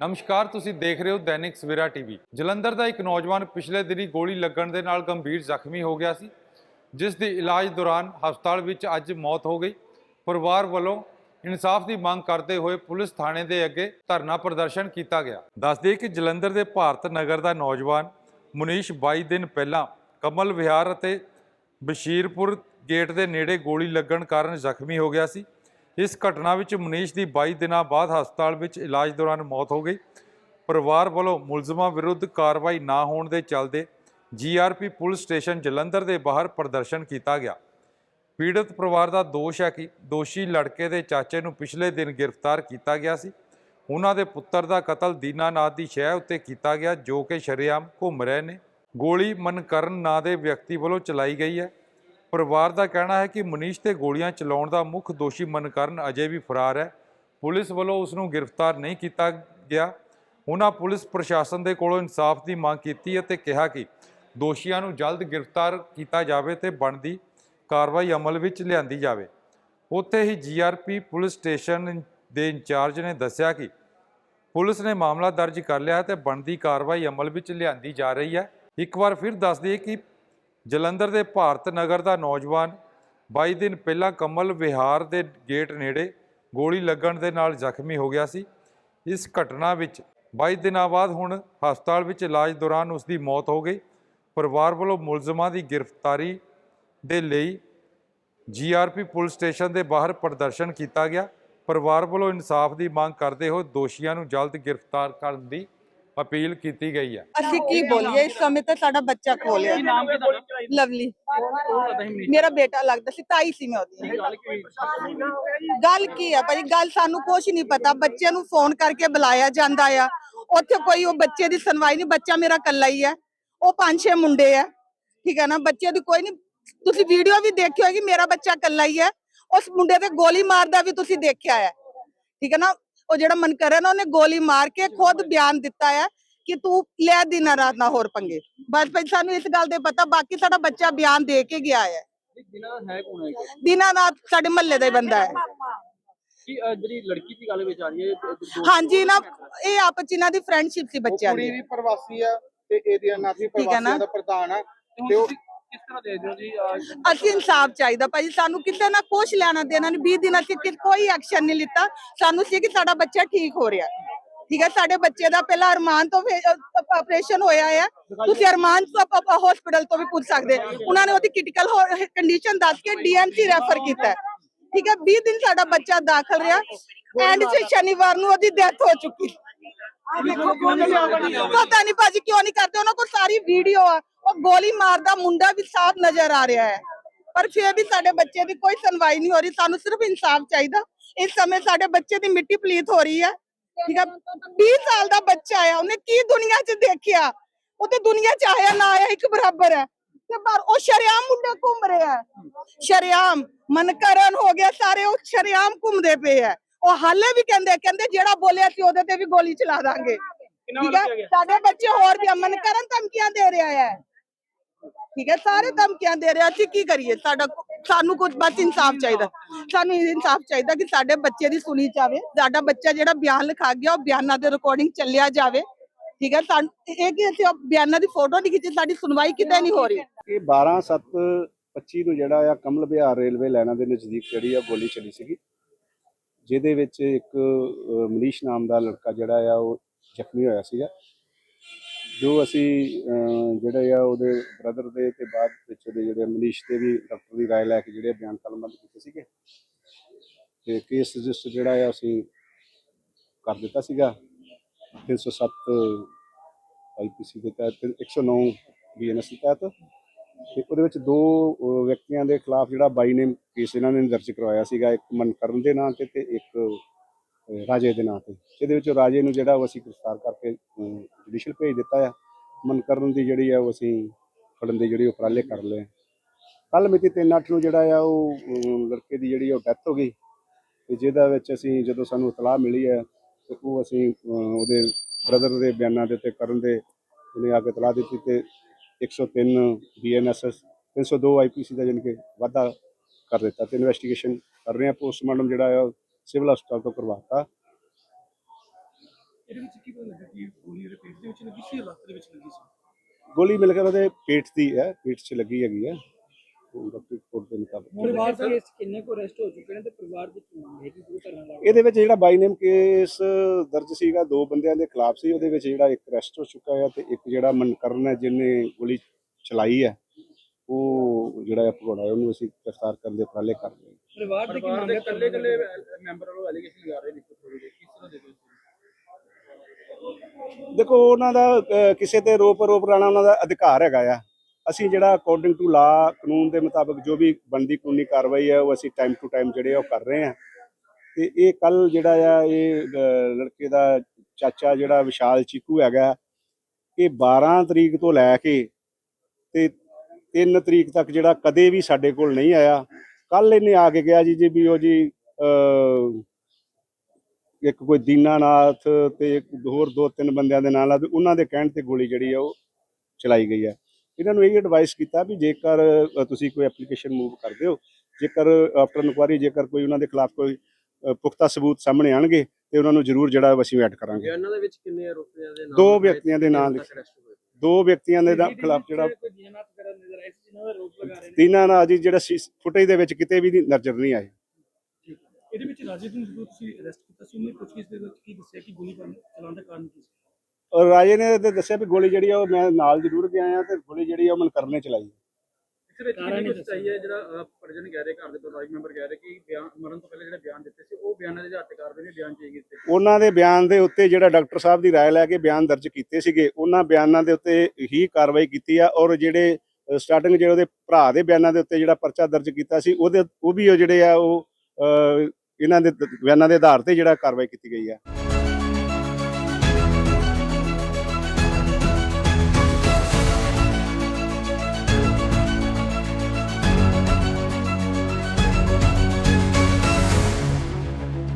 ਨਮਸਕਾਰ, ਤੁਸੀਂ ਦੇਖ ਰਹੇ ਹੋ ਦੈਨਿਕ ਸਵੇਰਾ ਟੀਵੀ। ਜਲੰਧਰ ਦਾ ਇੱਕ ਨੌਜਵਾਨ ਪਿਛਲੇ ਦਿਨੀ ਗੋਲੀ ਲੱਗਣ ਦੇ ਨਾਲ ਗੰਭੀਰ ਜ਼ਖਮੀ ਹੋ ਗਿਆ ਸੀ, ਜਿਸ ਦੀ ਇਲਾਜ ਦੌਰਾਨ ਹਸਪਤਾਲ ਵਿੱਚ ਅੱਜ ਮੌਤ ਹੋ ਗਈ। ਪਰਿਵਾਰ ਵੱਲੋਂ ਇਨਸਾਫ ਦੀ ਮੰਗ ਕਰਦੇ ਹੋਏ ਪੁਲਿਸ ਥਾਣੇ ਦੇ ਅੱਗੇ ਧਰਨਾ ਪ੍ਰਦਰਸ਼ਨ ਕੀਤਾ ਗਿਆ। ਦੱਸਦੇ ਕਿ ਜਲੰਧਰ ਦੇ ਭਾਰਤ ਨਗਰ ਦਾ ਨੌਜਵਾਨ ਮੁਨੀਸ਼ 22 ਦਿਨ ਪਹਿਲਾਂ ਕਮਲ ਵਿਹਾਰ ਅਤੇ ਬਸ਼ੀਰਪੁਰ ਗੇਟ ਦੇ ਨੇੜੇ ਗੋਲੀ ਲੱਗਣ ਕਾਰਨ ਜ਼ਖਮੀ ਹੋ ਗਿਆ ਸੀ। ਇਸ ਘਟਨਾ ਵਿੱਚ ਮਨੀਸ਼ ਦੀ 22 ਦਿਨਾਂ ਬਾਅਦ ਹਸਪਤਾਲ ਵਿੱਚ ਇਲਾਜ ਦੌਰਾਨ ਮੌਤ ਹੋ ਗਈ। ਪਰਿਵਾਰ ਵੱਲੋਂ ਮੁਲਜ਼ਮਾਂ ਵਿਰੁੱਧ ਕਾਰਵਾਈ ਨਾ ਹੋਣ ਦੇ ਚੱਲਦੇ ਜੀਆਰਪੀ ਪੁਲਿਸ ਸਟੇਸ਼ਨ ਜਲੰਧਰ ਦੇ ਬਾਹਰ ਪ੍ਰਦਰਸ਼ਨ ਕੀਤਾ ਗਿਆ। ਪੀੜਤ ਪਰਿਵਾਰ ਦਾ ਦੋਸ਼ ਹੈ ਕਿ ਦੋਸ਼ੀ ਲੜਕੇ ਦੇ ਚਾਚੇ ਨੂੰ ਪਿਛਲੇ ਦਿਨ ਗ੍ਰਿਫਤਾਰ ਕੀਤਾ ਗਿਆ ਸੀ। ਉਹਨਾਂ ਦੇ ਪੁੱਤਰ ਦਾ ਕਤਲ ਦੀਨਾਨਾਥ ਦੀ ਸ਼ਹਿ ਉੱਤੇ ਕੀਤਾ ਗਿਆ ਜੋ ਕਿ ਸ਼ਰੇਆਮ ਘੁੰਮ ਰਹੇ ਨੇ। ਗੋਲੀ ਮਨਕਰਨ ਨਾਂ ਦੇ ਵਿਅਕਤੀ ਵੱਲੋਂ ਚਲਾਈ ਗਈ ਹੈ। ਪਰਿਵਾਰ ਦਾ ਕਹਿਣਾ ਹੈ ਕਿ ਮਨੀਸ਼ ਤੇ ਗੋਲੀਆਂ ਚਲਾਉਣ ਦਾ ਮੁੱਖ ਦੋਸ਼ੀ ਮਨਕਰਨ ਅਜੇ ਵੀ ਫਰਾਰ ਹੈ। ਪੁਲਿਸ ਵੱਲੋਂ ਉਸ ਨੂੰ ਗ੍ਰਿਫਤਾਰ ਨਹੀਂ ਕੀਤਾ ਗਿਆ। ਉਹਨਾਂ ਪੁਲਿਸ ਪ੍ਰਸ਼ਾਸਨ ਦੇ ਕੋਲੋਂ ਇਨਸਾਫ ਦੀ ਮੰਗ ਕੀਤੀ ਅਤੇ ਕਿਹਾ ਕਿ ਦੋਸ਼ੀਆਂ ਨੂੰ ਜਲਦ ਗ੍ਰਿਫਤਾਰ ਕੀਤਾ ਜਾਵੇ ਤੇ ਬਣਦੀ ਕਾਰਵਾਈ ਅਮਲ ਵਿੱਚ ਲਿਆਂਦੀ ਜਾਵੇ। ਉੱਥੇ ਹੀ ਜੀਆਰਪੀ ਪੁਲਿਸ ਸਟੇਸ਼ਨ ਦੇ ਇੰਚਾਰਜ ਨੇ ਦੱਸਿਆ ਕਿ ਪੁਲਿਸ ਨੇ ਮਾਮਲਾ ਦਰਜ ਕਰ ਲਿਆ ਹੈ ਤੇ ਬਣਦੀ ਕਾਰਵਾਈ ਅਮਲ ਵਿੱਚ ਲਿਆਂਦੀ ਜਾ ਰਹੀ ਹੈ। ਇੱਕ ਵਾਰ ਫਿਰ ਦੱਸ ਦਈਏ ਕਿ ਜਲੰਧਰ ਦੇ ਭਾਰਤ ਨਗਰ ਦਾ ਨੌਜਵਾਨ 22 ਦਿਨ ਪਹਿਲਾਂ ਕਮਲ ਵਿਹਾਰ ਦੇ ਗੇਟ ਨੇੜੇ ਗੋਲੀ ਲੱਗਣ ਦੇ ਨਾਲ ਜ਼ਖਮੀ ਹੋ ਗਿਆ ਸੀ। ਇਸ ਘਟਨਾ ਵਿੱਚ 22 ਦਿਨਾਂ ਬਾਅਦ ਹੁਣ ਹਸਪਤਾਲ ਵਿੱਚ ਇਲਾਜ ਦੌਰਾਨ ਉਸ ਦੀ ਮੌਤ ਹੋ ਗਈ। ਪਰਿਵਾਰ ਵੱਲੋਂ ਮੁਲਜ਼ਮਾਂ ਦੀ ਗ੍ਰਿਫਤਾਰੀ ਦੇ ਲਈ ਜੀਆਰਪੀ ਪੁਲਿਸ ਸਟੇਸ਼ਨ ਦੇ ਬਾਹਰ ਪ੍ਰਦਰਸ਼ਨ ਕੀਤਾ ਗਿਆ। ਪਰਿਵਾਰ ਵੱਲੋਂ ਇਨਸਾਫ ਦੀ ਮੰਗ ਕਰਦੇ ਹੋਏ ਦੋਸ਼ੀਆਂ ਨੂੰ ਜਲਦ ਗ੍ਰਿਫਤਾਰ ਕਰਨ ਦੀ ਅਪੀਲ ਕੀਤੀ ਗਈ ਹੈ ਅਸੀਂ ਕੀ ਬੋਲੀਏ? ਇਸ ਸਮੇਂ ਤੇ ਸਾਡਾ ਬੱਚਾ ਖੋਲਿਆ ਕੀ ਨਾਮ ਕੀ ਤੁਹਾਡਾ? ਲਵਲੀ। ਮੇਰਾ ਬੇਟਾ ਲੱਗਦਾ ਸੀ ਤਾਈ ਸੀ ਮੈਂ ਉਹਦੀ। ਗੱਲ ਕੀ ਆ ਭਾਜੀ? ਗੱਲ ਸਾਨੂੰ ਕੁਝ ਨਹੀਂ ਪਤਾ। ਬੱਚੇ ਨੂੰ ਫੋਨ ਕਰਕੇ ਬੁਲਾਇਆ ਜਾਂਦਾ ਆ। ਉੱਥੇ ਕੋਈ ਉਹ ਬੱਚੇ ਦੀ ਸੁਣਵਾਈ ਨਹੀਂ। ਬੱਚਾ ਮੇਰਾ ਕੱਲਾ ਹੀ ਹੈ ਉਹ ਪੰਜ ਛੇ ਮੁੰਡੇ ਆ। ਠੀਕ ਹੈ ਨਾ? ਬੱਚੇ ਦੀ ਕੋਈ ਨਹੀਂ। ਤੁਸੀਂ ਵੀਡੀਓ ਵੀ ਦੇਖੀ ਹੋਏਗੀ ਮੇਰਾ ਬੱਚਾ ਕੱਲਾ ਹੀ ਹੈ ਉਸ ਮੁੰਡੇ ਤੇ ਗੋਲੀ ਮਾਰਦਾ ਵੀ ਤੁਸੀਂ ਦੇਖਿਆ ਹੈ ਠੀਕ ਹੈ ਨਾ? ਉਹ ਜਿਹੜਾ ਮਨਕਰਨ ਉਹਨੇ ਗੋਲੀ ਮਾਰ ਕੇ ਖੁਦ ਬਿਆਨ ਦਿੱਤਾ ਹੈ ਕਿ ਤੂੰ ਲੈ ਦਿਨ ਰਾਤ ਨਾ ਹੋਰ ਪੰਗੇ। ਬਸ ਭਾਈ ਸਾਨੂੰ ਇਸ ਗੱਲ ਦੇ ਪਤਾ ਬਾਕੀ ਸਾਡਾ ਬੱਚਾ ਬਿਆਨ ਦੇ ਕੇ ਗਿਆ ਹੈ। ਜਿਨ੍ਹਾਂ ਦਾ ਹੈ ਕੌਣ ਹੈ ਦਿਨਾਂ ਰਾਤ ਸਾਡੇ ਮਹੱਲੇ ਦਾ ਹੀ ਬੰਦਾ ਹੈ। ਕਿ ਜਿਹੜੀ ਲੜਕੀ ਦੀ ਗੱਲ ਵਿੱਚ ਆ ਰਹੀ ਹੈ ਇਹ ਦੋ- ਹਾਂਜੀ ਨਾ ਇਹ ਆਪਸ ਚ ਇਹਨਾਂ ਦੀ ਫਰੈਂਡਸ਼ਿਪ ਸੀ ਬੱਚਿਆਂ ਕੁੜੀ ਦੀ। ਵੀ ਪ੍ਰਵਾਸੀ ਆ ਤੇ ਇਹਦੇ ਨਾਲ ਵੀ? ਪ੍ਰਵਾਸੀਆਂ ਦਾ ਪ੍ਰਧਾਨ ਆ ਤੇ ਉਹ ਕਿਸ ਤਰ੍ਹਾਂ ਜੀ? ਅਸੀਂ ਇਨਸਾਫ ਚਾਹੀਦਾ। ਭਾਜੀ ਸਾਨੂੰ ਕਿਸੇ ਨਾਲ ਕੁਛ ਲੈਣਾ ਦੇਣਾ ਨਹੀਂ। 20 ਦਿਨ ਅਸੀਂ ਕਿ- ਕੋਈ ਐਕਸ਼ਨ ਨਹੀਂ ਲਿੱਤਾ। ਸਾਨੂੰ ਸੀ ਕਿ ਸਾਡਾ ਬੱਚਾ ਠੀਕ ਹੋ ਰਿਹਾ। ਠੀਕ ਹੈ ਸਾਡੇ ਬੱਚੇ ਦਾ ਪਹਿਲਾਂ ਅਰਮਾਨ ਤੋਂ ਆਪਰੇਸ਼ਨ ਹੋਇਆ ਹੈ ਤੁਸੀਂ ਅਰਮਾਨ ਤੋਂ ਹਸਪੀਟਲ ਤੋਂ ਵੀ ਪੁੱਛ ਸਕਦੇ। ਉਹਨਾਂ ਨੇ ਉਹਦੀ ਕ੍ਰਿਟੀਕਲ ਕੰਡੀਸ਼ਨ ਦੱਸ ਕੇ ਡੀਐਮਸੀ ਰੈਫਰ ਕੀਤਾ। ਠੀਕ ਹੈ 20 ਦਿਨ ਸਾਡਾ ਬੱਚਾ ਦਾਖਲ ਰਿਹਾ। ਐਂਡ ਸੇ ਸ਼ਨੀਵਾਰ ਨੂੰ ਉਹਦੀ ਡੈਥ ਹੋ ਚੁੱਕੀ। ਪਤਾ ਨਹੀਂ ਭਾਜੀ ਕਿਉਂ ਨਹੀਂ ਕਰਦੇ। ਉਹਨਾਂ ਕੋਲ ਸਾਰੀ ਵੀਡੀਓ ਆ। ਉਹ ਗੋਲੀ ਮਾਰਦਾ ਮੁੰਡਾ ਵੀ ਸਾਫ਼ ਨਜ਼ਰ ਆ ਰਿਹਾ ਹੈ। ਪਰ ਫਿਰ ਵੀ ਸਾਡੇ ਬੱਚੇ ਦੀ ਕੋਈ ਸੁਣਵਾਈ ਨਹੀਂ ਹੋ ਰਹੀ। ਸਾਨੂੰ ਸਿਰਫ ਇਨਸਾਫ ਚਾਹੀਦਾ। ਇਸ ਸਮੇਂ ਸਾਡੇ ਬੱਚੇ ਦੀ ਮਿੱਟੀ ਪਲੀਤ ਹੋ ਰਹੀ ਹੈ। ਠੀਕ ਹੈ? 20 ਸਾਲ ਦਾ ਬੱਚਾ ਆ। ਉਹਨੇ ਕੀ ਦੁਨੀਆ 'ਚ ਦੇਖਿਆ? ਉਹ ਤੇ ਦੁਨੀਆ 'ਚ ਆਇਆ ਨਾ ਆਇਆ ਇੱਕ ਬਰਾਬਰ ਹੈ। ਤੇ ਪਰ ਉਹ ਸ਼ਰਿਆਮ ਮੁੰਡੇ ਘੁੰਮ ਰਿਹਾ ਹੈ। ਸ਼ਰਿਆਮ ਮਨਕਰਨ ਹੋ ਗਿਆ ਸਾਰੇ ਉਹ ਸ਼ਰਿਆਮ ਘੁੰਮਦੇ ਪਏ ਆ ਉਹ ਹਾਲੇ ਵੀ ਕਹਿੰਦੇ ਕਹਿੰਦੇ ਜਿਹੜਾ ਬੋਲਿਆ ਸੀ ਉਹਦੇ ਤੇ ਵੀ ਗੋਲੀ ਚਲਾ ਦਾਂਗੇ। ਠੀਕ ਹੈ? ਸਾਡੇ ਬੱਚੇ ਹੋਰ ਵੀ ਅਮਨ ਕਰਨ ਧਮਕੀਆਂ ਦੇ ਰਿਹਾ ਹੈ। ਠੀਕ ਹੈ, ਸਾਰੇ ਧਮਕੀਆਂ ਦੇ ਰਿਹਾ, ਅਸੀਂ ਕੀ ਕਰੀਏ? ਸਾਡਾ ਸਾਨੂੰ ਕੁਝ ਬਸ ਇਨਸਾਫ ਚਾਹੀਦਾ। ਸਾਨੂੰ ਇਨਸਾਫ ਚਾਹੀਦਾ ਕਿ ਸਾਡੇ ਬੱਚੇ ਦੀ ਸੁਣੀ ਜਾਵੇ। ਸਾਡਾ ਬੱਚਾ ਜਿਹੜਾ ਬਿਆਨ ਲਿਖਾ ਗਿਆ, ਉਹ ਬਿਆਨਾਂ ਦੇ ਰਿਕਾਰਡਿੰਗ ਚੱਲਿਆ ਜਾਵੇ। ਠੀਕ ਹੈ, ਸਾਨੂੰ ਇਹ ਕਿ ਅਸੀਂ ਬਿਆਨਾਂ ਦੀ ਫੋਟੋ ਨਹੀਂ ਖਿੱਚੀ, ਸਾਡੀ ਸੁਣਵਾਈ ਕਿਤੇ ਨਹੀਂ ਹੋ ਰਹੀ। ਇਹ 12 7 25 ਨੂੰ ਜਿਹੜਾ ਆ ਕਮਲ ਵਿਹਾਰ ਰੇਲਵੇ ਲਾਈਨਾਂ ਦੇ ਨਜ਼ਦੀਕ ਜਿਹੜੀ ਆ ਗੋਲੀ ਚੱਲੀ ਸੀਗੀ, ਜਿਹਦੇ ਵਿੱਚ ਇੱਕ ਮਨੀਸ਼ ਨਾਮ ਦਾ ਲੜਕਾ ਜਿਹੜਾ ਆ, ਉਹ ਜ਼ਖਮੀ ਹੋਇਆ ਸੀਗਾ। ਜੋ ਅਸੀਂ ਅਹ, ਜਿਹੜੇ ਆ ਉਹਦੇ ਬ੍ਰਦਰ ਦੇ ਤੇ ਬਾਅਦ ਵਿੱਚ ਉਹਦੇ ਜਿਹੜੇ ਮਨੀਸ਼ ਦੇ ਵੀ ਡਾਕਟਰ ਦੀ رائے ਲੈ ਕੇ ਜਿਹੜੇ ਬਿਆਨ ਕਲਮਬੰਦ ਕੀਤੇ ਸੀਗੇ ਤੇ ਕੇਸ ਰਜਿਸਟਰ ਜਿਹੜਾ ਆ ਅਸੀਂ ਕਰ ਦਿੱਤਾ ਸੀਗਾ 307 ਆਈਪੀਸੀ ਦੇ ਤਹਿਤ ਤੇ 109 ਬੀਐਨਐਸ ਦੇ ਤਹਿਤ ਤੇ ਉਹਦੇ ਵਿੱਚ ਦੋ ਅਹ, ਵਿਅਕਤੀਆਂ ਦੇ ਖਿਲਾਫ ਜਿਹੜਾ ਬਾਈ ਨੇ ਕੇਸ ਇਹਨਾਂ ਨੇ ਦਰਜ ਕਰਵਾਇਆ ਸੀਗਾ ਇੱਕ ਮਨਕਰਨ ਦੇ ਨਾਂ ਤੇ ਤੇ ਇੱਕ ਅਹ, ਰਾਜੇ ਦੇ ਨਾਂ ਤੇ। ਇਹਦੇ ਵਿੱਚ ਰਾਜੇ ਨੂੰ ਜਿਹੜਾ ਉਹ ਅਸੀਂ ਗ੍ਰਿਫਤਾਰ ਕਰਕੇ ਜੁਡੀਸ਼ੀਅਲ ਭੇਜ ਦਿੱਤਾ ਆ। ਮਨਕਰਨ ਦੀ ਜਿਹੜੀ ਆ ਉਹ ਅਸੀਂ ਫੜਨ ਦੀ ਜਿਹੜੀ ਉਪਰਾਲੇ ਕਰ ਲਏ ਕੱਲ ਮਿਤੀ 3/8 ਨੂੰ ਜਿਹੜਾ ਆ ਉਹ ਲੜਕੇ ਦੀ ਜਿਹੜੀ ਉਹ ਡੈਥ ਹੋ ਗਈ। ਤੇ ਜਿਹਦਾ ਵਿੱਚ ਅਸੀਂ ਜਦੋਂ ਸਾਨੂੰ ਇਤਲਾਹ ਮਿਲੀ ਹੈ ਤੇ ਉਹ ਅਸੀਂ ਉਹਦੇ ਬ੍ਰਦਰ ਦੇ ਬਿਆਨਾਂ ਦੇ ਉੱਤੇ ਕਰਨ ਦੇ ਉਹਨੇ ਆ ਕੇ ਇਤਲਾਹ ਦਿੱਤੀ ਤੇ 103 ਬੀਐਨਐਸਐਸ 302 ਆਈਪੀਸੀ ਦਾ ਜਾਣੀ ਕੇ ਵਾਧਾ ਕਰ ਦਿੱਤਾ ਤੇ ਇਨਵੈਸਟੀਗੇਸ਼ਨ ਕਰ ਰਹੇ ਆ। ਪੋਸਟਮਾਰਟਮ ਜਿਹੜਾ ਆ ਸਿਵਲ ਹਸਪਤਾਲ ਤੋਂ ਕਰਵਾਤਾ। ਇਹਦੇ ਵਿੱਚ ਕੀ ਪਤਾ ਲੱਗਾ ਕਿ ਗੋਲੀ ਇਹਦੇ ਪੇਟ ਦੇ ਵਿੱਚ ਲੱਗੀ ਸੀ ਜਾਂ ਲੱਤ ਦੇ ਵਿੱਚ ਲੱਗੀ ਸੀ? ਗੋਲੀ ਮਿਲ ਕੇ ਉਹਦੇ ਪੇਟ ਦੀ ਹੈ ਪੇਟ 'ਚ ਲੱਗੀ ਹੈਗੀ ਹੈ। ਡਾਕਟਰ ਰਿਪੋਰਟ ਦੇ ਮੁਤਾਬਕ। ਪਰਿਵਾਰ ਦਾ ਕੇਸ ਕਿੰਨੇ ਕੋ ਅਰੈਸਟ ਹੋ ਚੁੱਕੇ ਨੇ ਤੇ ਪਰਿਵਾਰ ਦੀ ਕੀ ਮੰਗ ਹੈ ਕਿ ਪੂਰੀ ਤਰ੍ਹਾਂ ਨਾਲ ਇਹਦੇ ਵਿੱਚ ਜਿਹੜਾ ਬਾਈ ਨੇਮ ਕੇਸ ਦਰਜ ਸੀਗਾ ਦੋ ਬੰਦਿਆਂ ਦੇ ਖਿਲਾਫ ਸੀ। ਉਹਦੇ ਵਿੱਚ ਜਿਹੜਾ ਇੱਕ ਅਰੈਸਟ ਹੋ ਚੁੱਕਾ ਹੈ ਤੇ ਇੱਕ ਜਿਹੜਾ ਮਨਕਰਨ ਹੈ ਜਿਹਨੇ ਗੋਲੀ ਚਲਾਈ ਹੈ। ਉਹ ਜਿਹੜਾ ਹੈ ਭਗੌੜਾ ਹੈ ਉਹਨੂੰ ਅਸੀਂ ਗ੍ਰਿਫਤਾਰ ਕਰਨ ਦੇ ਉਪਰਾਲੇ ਕਰ ਰਹੇ ਹਾਂ। ਪਰਿਵਾਰ ਦੇ ਕੀ ਮੰਗ ਹੈ? ਇਕੱਲੇ ਇਕੱਲੇ ਮੈਂਬਰ ਵੱਲੋਂ ਐਲੀਗੇਸ਼ਨ ਲਗਾ ਰਹੇ ਨੇ ਕਿਸ ਤਰ੍ਹਾਂ ਦੇ ਦੇਖੋ ਉਹਨਾਂ ਦਾ ਕਿਸੇ ਤੇ ਰੋਪ ਰੋਪ ਲਾਣਾ ਉਹਨਾਂ ਦਾ ਅਧਿਕਾਰ ਹੈਗਾ ਆ। ਅਸੀਂ ਜਿਹੜਾ ਅਕੋਰਡਿੰਗ ਟੂ ਲਾ ਕਾਨੂੰਨ ਦੇ ਮੁਤਾਬਕ ਜੋ ਵੀ ਬਣਦੀ ਕਾਨੂੰਨੀ ਕਾਰਵਾਈ ਹੈ ਉਹ ਅਸੀਂ ਟਾਈਮ ਟੂ ਟਾਈਮ ਜਿਹੜੇ ਆ ਉਹ ਕਰ ਰਹੇ ਹਾਂ। ਤੇ ਇਹ ਕੱਲ ਜਿਹੜਾ ਆ ਇਹ ਲੜਕੇ ਦਾ ਚਾਚਾ ਜਿਹੜਾ ਵਿਸ਼ਾਲ ਚੀਕੂ ਹੈਗਾ ਇਹ 12 ਤਰੀਕ ਤੋਂ ਲੈ ਕੇ ਤੇ 3 ਤਰੀਕ ਤੱਕ ਜਿਹੜਾ ਕਦੇ ਵੀ ਸਾਡੇ ਕੋਲ ਨਹੀਂ ਆਇਆ ਕੱਲ ਇਹਨੇ ਆ ਕੇ ਗਿਆ ਜੀ ਜੀ ਵੀ ਉਹ ਜੀ ਇੱਕ ਕੋਈ ਦੀਨਾਨਾਥ ਤੇ ਇੱਕ ਹੋਰ ਦੋ ਤਿੰਨ ਬੰਦਿਆਂ ਦੇ ਨਾਲ ਆ ਉਹਨਾਂ ਦੇ ਕਹਿਣ ਤੇ ਗੋਲੀ ਜਿਹੜੀ ਆ ਉਹ ਚਲਾਈ ਗਈ ਹੈ ਇਹਨਾਂ ਨੂੰ ਇਹ ਐਡਵਾਈਸ ਕੀਤਾ ਵੀ ਜੇਕਰ ਤੁਸੀਂ ਕੋਈ ਐਪਲੀਕੇਸ਼ਨ ਮੂਵ ਕਰਦੇ ਹੋ ਜੇਕਰ ਆਫਟਰ ਇਨਕੁਆਰੀ ਜੇਕਰ ਕੋਈ ਉਹਨਾਂ ਦੇ ਖਿਲਾਫ ਕੋਈ ਪੁਖਤਾ ਸਬੂਤ ਸਾਹਮਣੇ ਆਣਗੇ ਤੇ ਉਹਨਾਂ ਨੂੰ ਜ਼ਰੂਰ ਜਿਹੜਾ ਅਸੀਂ ਐਡ ਕਰਾਂਗੇ। ਬਿਆਨਾਂ ਦੇ ਵਿੱਚ ਕਿੰਨੇ ਆਰੋਪੀਆਂ ਦੇ ਨਾਮ ਦੋ ਵਿਅਕਤੀਆਂ ਦੇ ਨਾਮ ਦੋ ਵਿਅਕਤੀਆਂ ਦੇ ਖਿਲਾਫ ਜਿਹੜਾ ਤਿੰਨਾਂ ਨਾਲ ਜੀ ਜਿਹੜਾ ਫੁਟੇਜ ਦੇ ਵਿੱਚ ਕਿਤੇ ਵੀ ਨਜ਼ਰ ਨਹੀਂ ਆਏ ਇਹਦੇ ਵਿੱਚ ਰਾਜੀਵ ਨੂੰ ਜਦੋਂ ਤੁਸੀਂ ਅਰੈਸਟ ਕੀਤਾ ਸੀ ਉਹਨੇ ਪੁੱਛਗਿੱਛ ਦੇ ਵਿੱਚ ਕੀ ਦੱਸਿਆ ਕਿ ਗੋਲੀ ਚਲਾਉਣ ਦਾ ਕਾਰਨ ਕੀ ਸੀ? ਔਰ ਰਾਜੇ ਨੇ ਤੇ ਦੱਸਿਆ ਵੀ ਗੋਲੀ ਜਿਹੜੀ ਆ ਉਹ ਮੈਂ ਨਾਲ ਜ਼ਰੂਰ ਗਿਆ ਆ ਤੇ ਗੋਲੀ ਜਿਹੜੀ ਆ ਉਹ ਮਨ ਕਰਨੇ ਚਲਾਈ। ਇਸ ਵਿੱਚ ਕਿਹਨੇ ਕੁਝ ਚਾਹੀਏ ਜਿਹੜਾ ਪਰਿਜਨ ਕਹਿ ਰਹੇ ਘਰ ਦੇ ਪਰਿਵਾਰਿਕ ਮੈਂਬਰ ਕਹਿ ਰਹੇ ਕਿ ਬਿਆਨ ਮਰਨ ਤੋਂ ਪਹਿਲੇ ਜਿਹੜੇ ਬਿਆਨ ਦਿੱਤੇ ਸੀ ਉਹ ਬਿਆਨਾਂ ਦੇ ਆਧਾਰ ਤੇ ਕਾਰਵਾਈ ਨਹੀਂ ਬਿਆਨ ਚਾਹੀਏ ਦਿੱਤੇ ਉਹਨਾਂ ਦੇ ਬਿਆਨ ਦੇ ਉੱਤੇ ਜਿਹੜਾ ਡਾਕਟਰ ਸਾਹਿਬ ਦੀ رائے ਲੈ ਕੇ ਬਿਆਨ ਦਰਜ ਕੀਤੇ ਸੀਗੇ ਉਹਨਾਂ ਬਿਆਨਾਂ ਦੇ ਉੱਤੇ ਹੀ ਕਾਰਵਾਈ ਕੀਤੀ ਆ ਔਰ ਜਿਹੜੇ ਸਟਾਰਟਿੰਗ ਜਿਹੜੇ ਉਹਦੇ ਭਰਾ ਦੇ ਬਿਆਨਾਂ ਦੇ ਉੱਤੇ ਜਿਹੜਾ ਪਰਚਾ ਦਰਜ ਕੀਤਾ ਸੀ ਉਹਦੇ ਉਹ ਵੀ ਉਹ ਜਿਹੜੇ ਆ ਉਹ ਅਹ, ਇਹਨਾਂ ਦੇ ਦ- ਬਿਆਨਾਂ ਦੇ ਆਧਾਰ ਤੇ ਜਿਹੜਾ ਕਾਰਵਾਈ ਕੀਤੀ ਗਈ ਆ